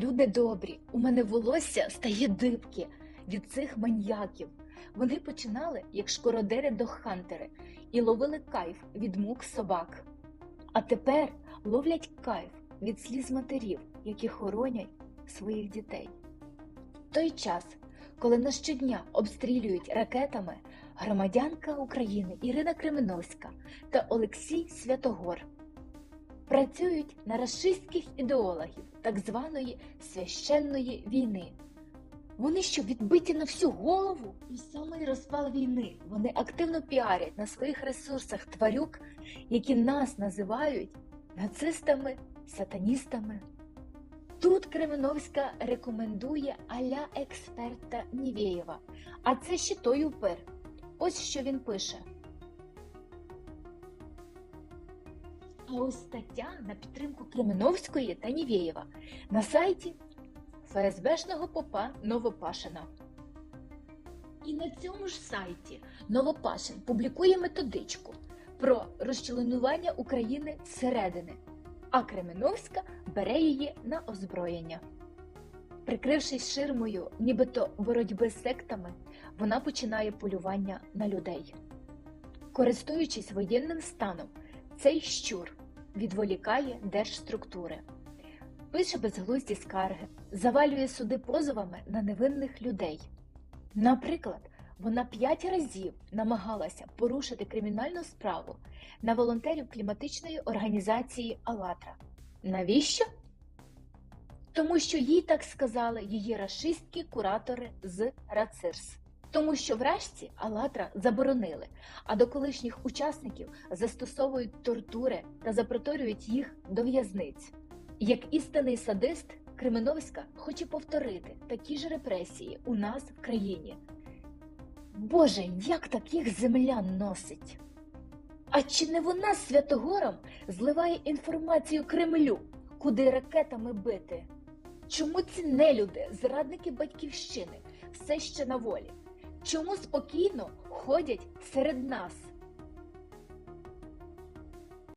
люди добрі, у мене волосся стає дибки від цих маньяків. Вони починали як шкородери до хантери і ловили кайф від мук собак. А тепер ловлять кайф від сліз матерів, які хоронять своїх дітей. В той час, коли нас щодня обстрілюють ракетами, громадянка України Ірина Кременовська та Олексій Святогор працюють на рашистських ідеологів так званої священної війни. Вони що відбиті на всю голову? І самий розпал війни вони активно піарять на своїх ресурсах тварюк, які нас називають нацистами, сатаністами. Тут Кременовська рекомендує аля експерта Нівєєва, а це ще той упер. Ось що він пише. А ось стаття на підтримку Кременовської та Нівєєва на сайті ФСБшного попа Новопашина. І на цьому ж сайті Новопашин публікує методичку про розчленування України зсередини, а Кременовська бере її на озброєння. Прикрившись ширмою, нібито боротьби з сектами, вона починає полювання на людей. Користуючись воєнним станом, цей щур відволікає держструктури, пише безглузді скарги, завалює суди позовами на невинних людей. Наприклад, вона п'ять разів намагалася порушити кримінальну справу на волонтерів кліматичної організації «АЛЛАТРА». Навіщо? Тому що їй так сказали її рашистські куратори з РАЦИРС. Тому що врешті «АЛЛАТРА» заборонили, а до колишніх учасників застосовують тортури та запроторюють їх до в'язниць. Як істинний садист, Кременовська хоче повторити такі ж репресії у нас в країні. Боже, як таких землян носить? А чи не вона Святогором зливає інформацію Кремлю, куди ракетами бити? Чому ці нелюди, зрадники батьківщини, все ще на волі? Чому спокійно ходять серед нас?